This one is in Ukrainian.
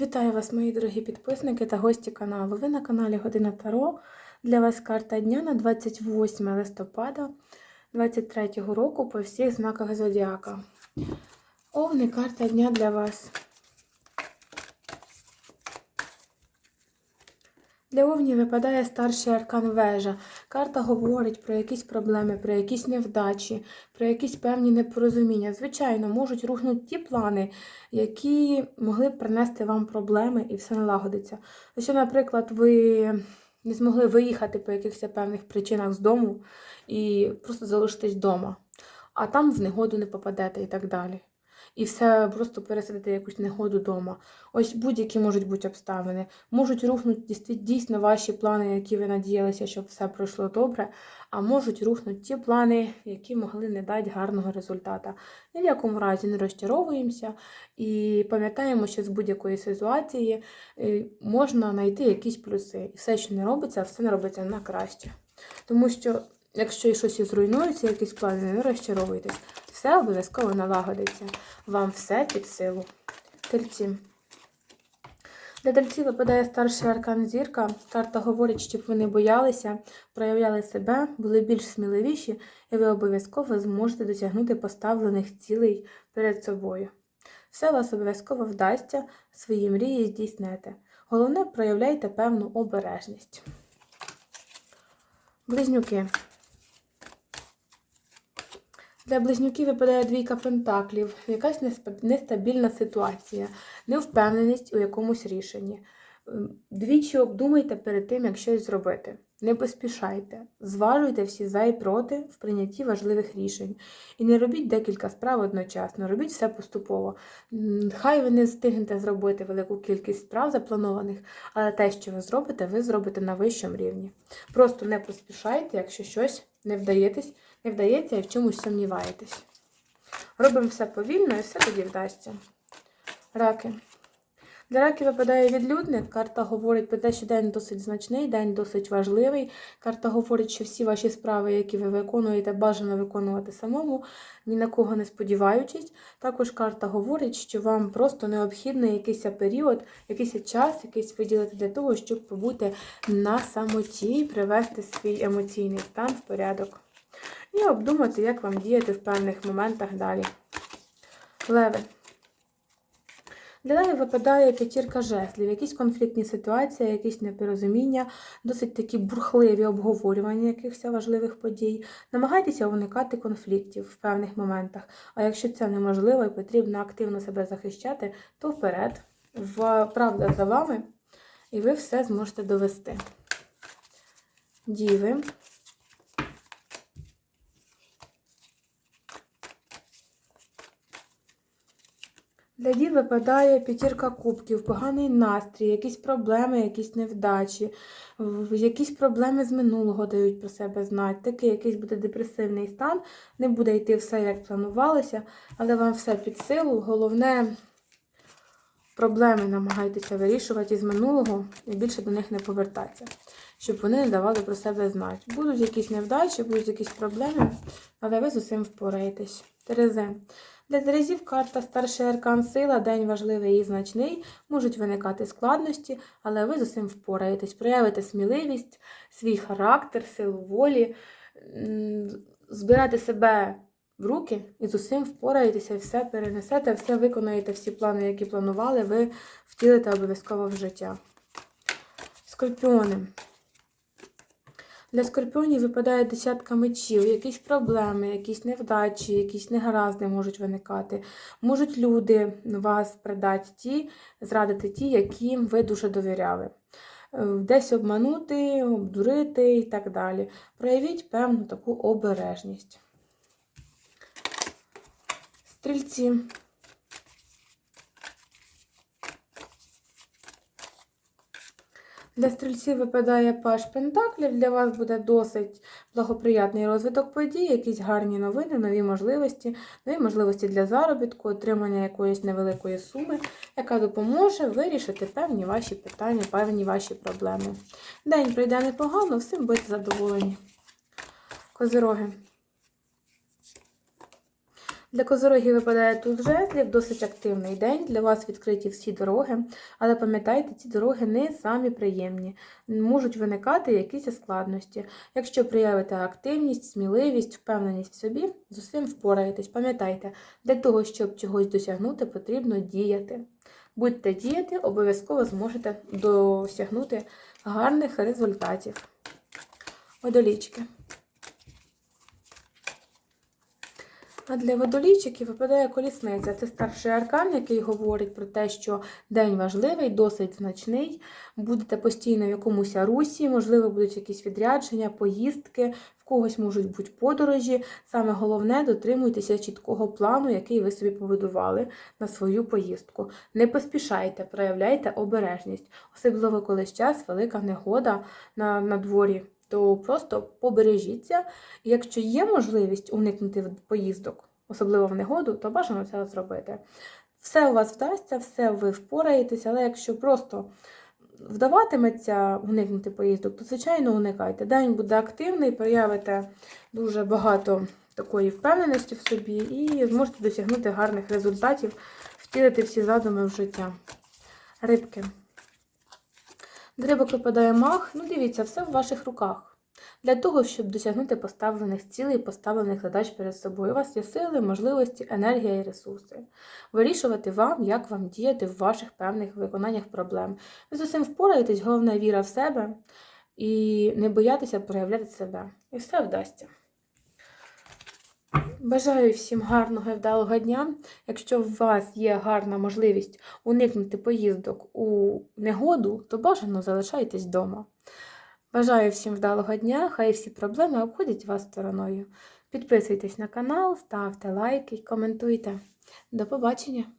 Вітаю вас, мої дорогі підписники та гості каналу. Ви на каналі Година Таро. Для вас карта дня на 28 листопада 2023 року по всіх знаках Зодіака. Овни, карта дня для вас. Для Овні випадає старший аркан вежа. Карта говорить про якісь проблеми, про якісь невдачі, про якісь певні непорозуміння. Звичайно, можуть рухнути ті плани, які могли б принести вам проблеми і все налагодиться. Якщо, наприклад, ви не змогли виїхати по якихось певних причинах з дому і просто залишитесь вдома, а там в негоду не попадете і так далі. І все просто пересидите якусь негоду вдома. Ось будь-які можуть бути обставини. Можуть рухнути дійсно ваші плани, які ви надіялися, щоб все пройшло добре, а можуть рухнути ті плани, які могли не дати гарного результату. Ні в якому разі не розчаровуємося і пам'ятаємо, що з будь-якої ситуації е, можна знайти якісь плюси. І все, що не робиться, все не робиться на краще. Тому що, якщо щось і зруйнується, якісь плани, не розчаровуйтесь. Все обов'язково налагодиться. Вам все під силу. Тельці. Для тельців випадає старший аркан зірка. Карта говорить, щоб ви не боялися, проявляли себе, були більш сміливіші, і ви обов'язково зможете досягнути поставлених цілей перед собою. Все вас обов'язково вдасться, свої мрії здійснете. Головне, проявляйте певну обережність. Близнюки. Для близнюків випадає двійка пентаклів, якась нестабільна ситуація, невпевненість у якомусь рішенні. Двічі обдумайте перед тим, як щось зробити. Не поспішайте, зважуйте всі за і проти в прийнятті важливих рішень. І не робіть декілька справ одночасно, робіть все поступово. Хай ви не встигнете зробити велику кількість справ запланованих, але те, що ви зробите, ви зробите на вищому рівні. Просто не поспішайте, якщо щось не вдаєтесь, не вдається і в чомусь сумніваєтесь. Робимо все повільно і все тоді вдасться. Раки. Для раків випадає відлюдник. Карта говорить про те, що день досить значний, день досить важливий. Карта говорить, що всі ваші справи, які ви виконуєте, бажано виконувати самому, ні на кого не сподіваючись. Також карта говорить, що вам просто необхідний якийсь період, якийсь час, якийсь виділити для того, щоб побути на самоті, привести свій емоційний стан в порядок. І обдумати, як вам діяти в певних моментах далі. Леви. Для неї випадає п'ятірка жезлів, якісь конфліктні ситуації, якісь непорозуміння, досить такі бурхливі обговорювання якихось важливих подій. Намагайтеся уникати конфліктів в певних моментах. А якщо це неможливо і потрібно активно себе захищати, то вперед, правда за вами, і ви все зможете довести. Діви. Для дів випадає п'ятірка кубків, поганий настрій, якісь проблеми, якісь невдачі, якісь проблеми з минулого дають про себе знати. Такий якийсь буде депресивний стан, не буде йти все, як планувалося, але вам все під силу. Головне, проблеми намагайтеся вирішувати із минулого і більше до них не повертатися, щоб вони не давали про себе знати. Будуть якісь невдачі, будуть якісь проблеми, але ви з усім впораєтесь. Терези. Для Терезів карта старший аркан сила, день важливий і значний, можуть виникати складності, але ви з усім впораєтесь, проявите сміливість, свій характер, силу волі, збирайте себе в руки і з усім впораєтеся, все перенесете, все виконаєте, всі плани, які планували, ви втілите обов'язково в життя. Скорпіони. Для скорпіонів випадає десятка мечів, якісь проблеми, якісь невдачі, якісь негаразди можуть виникати. Можуть люди вас придати ті, зрадити ті, яким ви дуже довіряли. Е, десь обманути, обдурити і так далі. Проявіть певну таку обережність. Стрільці. Для стрільців випадає паш Пентаклів. Для вас буде досить благоприятний розвиток подій, якісь гарні новини, нові можливості, нові можливості для заробітку, отримання якоїсь невеликої суми, яка допоможе вирішити певні ваші питання, певні ваші проблеми. День пройде непогано, всім будьте задоволені. Козироги. Для козорогів випадає тут жезлів, досить активний день. Для вас відкриті всі дороги, але пам'ятайте, ці дороги не самі приємні. Можуть виникати якісь складності. Якщо проявите активність, сміливість, впевненість в собі, з усім впораєтесь. Пам'ятайте, для того, щоб чогось досягнути, потрібно діяти. Будьте діяти, обов'язково зможете досягнути гарних результатів. Водолічки. А для водолійчиків випадає колісниця. Це старший аркан, який говорить про те, що день важливий, досить значний. Будете постійно в якомусь русі, можливо, будуть якісь відрядження, поїздки, в когось можуть бути подорожі. Саме головне, дотримуйтеся чіткого плану, який ви собі побудували на свою поїздку. Не поспішайте, проявляйте обережність, особливо коли час велика негода на, на дворі то просто побережіться. Якщо є можливість уникнути поїздок, особливо в негоду, то бажано це зробити. Все у вас вдасться, все ви впораєтеся, але якщо просто вдаватиметься уникнути поїздок, то, звичайно, уникайте. День буде активний, проявите дуже багато такої впевненості в собі і зможете досягнути гарних результатів, втілити всі задуми в життя. Рибки. До рибок випадає мах. Ну, дивіться, все в ваших руках. Для того, щоб досягнути поставлених цілей, поставлених задач перед собою. У вас є сили, можливості, енергія і ресурси. Вирішувати вам, як вам діяти в ваших певних виконаннях проблем. Ви з усім впораєтесь, головна віра в себе і не боятися проявляти себе. І все вдасться. Бажаю всім гарного і вдалого дня. Якщо у вас є гарна можливість уникнути поїздок у негоду, то бажано залишайтесь вдома. Бажаю всім вдалого дня, хай всі проблеми обходять вас стороною. Підписуйтесь на канал, ставте лайки, коментуйте. До побачення!